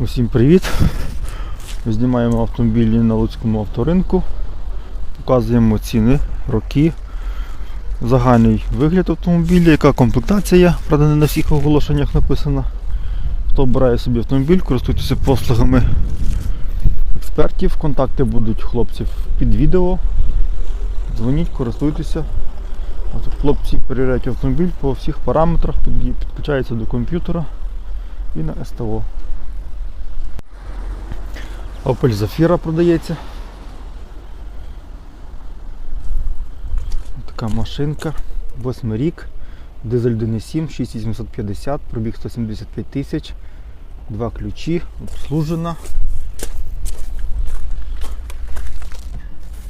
Усім привіт! Знімаємо автомобілі на Луцькому авторинку. Показуємо ціни, роки, загальний вигляд автомобіля, яка комплектація, правда не на всіх оголошеннях написана. Хто обирає собі автомобіль, користуйтеся послугами експертів. Контакти будуть хлопців під відео. Дзвоніть, користуйтеся. Хлопці перевіряють автомобіль по всіх параметрах, під- підключаються до комп'ютера і на СТО. Opel Zafira продається. Така машинка. Восьмий рік. Дизель 1.7, 6850, пробіг 175 тисяч, два ключі, обслужена.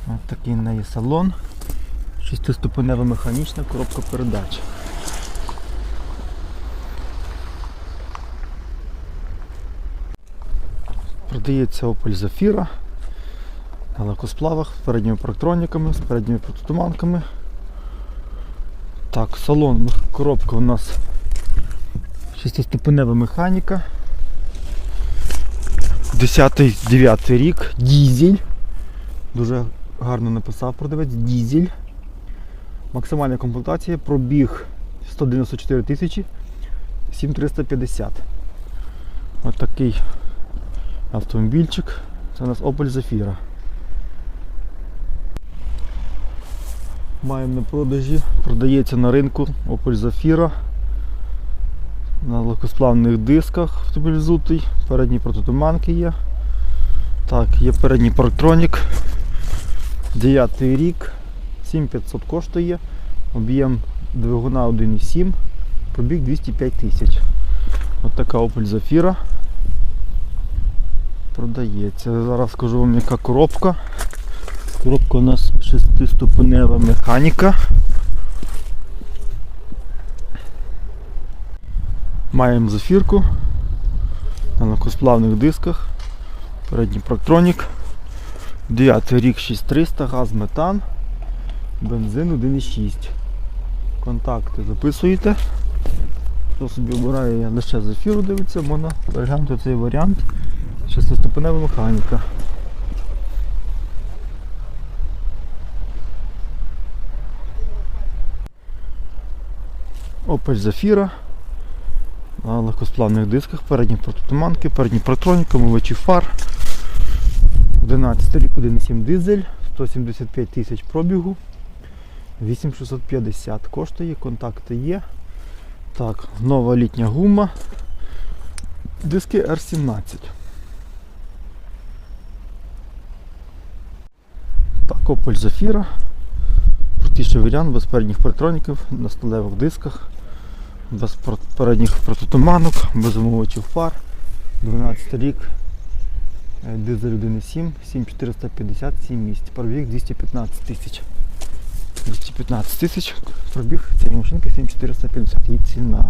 Ось такий в неї салон. Шестиступенева механічна коробка передач. Продається Opel Zafira на легкосплавах з передніми парктроніками, з передніми протитуманками. Так, салон, коробка у нас шестиступенева механіка. 10-9 рік, дізель. Дуже гарно написав продавець, дізель. Максимальна комплектація, пробіг 194 тисячі 7350. Ось такий автомобільчик. Це у нас Opel Zafira. Маємо на продажі. Продається на ринку Opel Zafira. На легкосплавних дисках автомобіль взутий. Передні протитуманки є. Так, є передній парктронік. 9 рік. 7500 коштує. Об'єм двигуна 1,7. Пробіг 205 тисяч. Ось така Opel Zafira продається. Зараз скажу вам яка коробка. Коробка у нас шестиступенева механіка. Маємо зафірку на легкосплавних дисках. Передній проктронік. 9 рік 6300, газ метан, бензин 1,6. Контакти записуєте. Хто собі обирає лише зафіру дивиться, можна переглянути цей варіант. Шестиступенева механіка. Opel Zafira на легкосплавних дисках, передні протитуманки, передні протроніки, мовичі фар. 11 рік, 1,7 дизель, 175 тисяч пробігу, 8650 коштує, контакти є. Так, нова літня гума. Диски R17. Так, Opel Zafira. Простіший варіант, без передніх паратроніків, на сталевих дисках, без передніх протитуманок, без омивачів фар. 12 рік. Е, Дизель 1.7, 7450, 7 місць. Пробіг 215 тисяч. 215 тисяч. Пробіг цієї машинки 7450. Її ціна.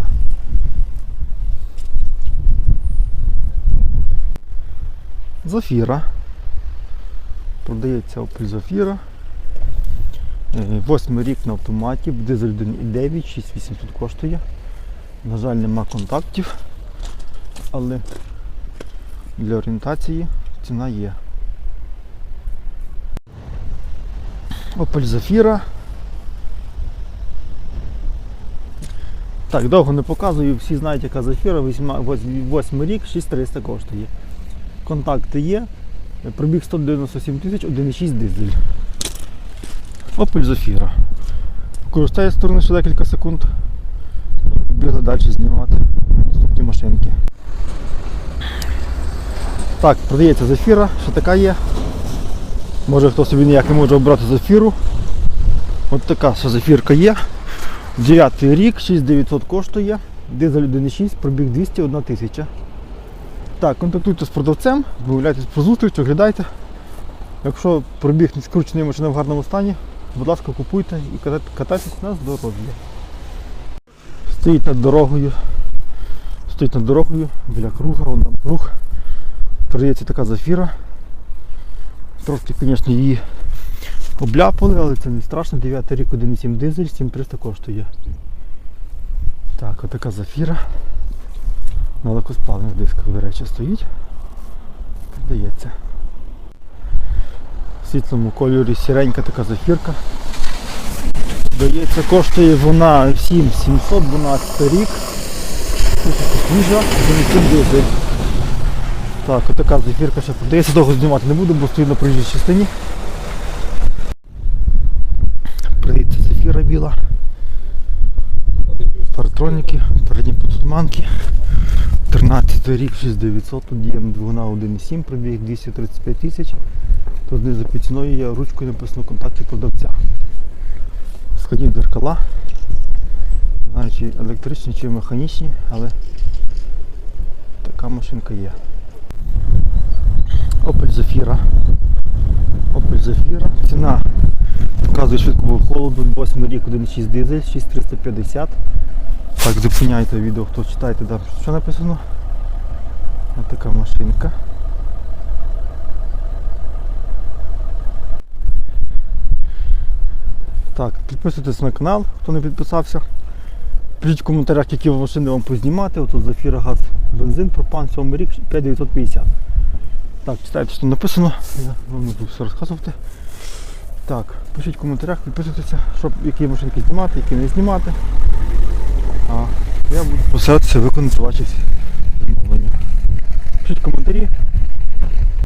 Зафіра. Продається Opel Zafira. Е, Восьмий рік на автоматі, дизель 1.9, 6800 коштує. На жаль, нема контактів, але для орієнтації ціна є. Opel Zafira. Так, довго не показую, всі знають, яка Zafira, 8 рік, 6300 коштує. Контакти є. Пробіг 197 тисяч, 1,6 дизель. Opel Zafira. Користаюсь сторони ще декілька секунд. Бігли далі знімати наступні машинки. Так, продається Zafira, ще така є. Може хто собі ніяк не може обрати Zafira. От така ще Zafirка є. 9 рік, 6900 коштує. Дизель 1,6, пробіг 201 тисяча. Так, контактуйте з продавцем, домовляйтесь про зустріч, оглядайте. Якщо пробіг не скручений машина в гарному стані, будь ласка, купуйте і катайтесь на здоров'я. Стоїть над дорогою. Стоїть над дорогою, біля круга, вон там круг. Продається така зафіра. Трошки, звісно, її обляпали, але це не страшно. 9 рік 1,7 дизель, 7300 коштує. Так, отака зафіра. На легкосплавних дисках, до речі, стоїть. Продається. В світлому кольорі сіренька така зафірка. Здається, коштує вона 7712 рік. 1,7 дизель. Так, отака зафірка ще продається, довго знімати не буду, бо стоїть на проїжджій частині. Продається зафіра біла. Паратроніки, передні потуманки. 13 рік 6900, тут є двигуна 1,7, пробіг 235 тисяч. Тут знизу під ціною є ручкою написано контакти продавця. Складні дзеркала. Не знаю, чи електричні, чи механічні, але така машинка є. Opel Zafira. Opel Zafira. Ціна показує швидкого холоду, 8 рік 1,6 дизель, 6350. Так, зупиняйте відео, хто читаєте, да, що написано. Ось така машинка. Так, підписуйтесь на канал, хто не підписався. Пишіть в коментарях, які машини вам познімати. Отут Зафіра газ, бензин, пропан, 7 рік, 5950. Так, читайте, що написано. Я вам не буду все розказувати. Так, пишіть в коментарях, підписуйтеся, щоб які машинки знімати, які не знімати. Я буду посилатися виконати ваші замовлення. Пишіть коментарі,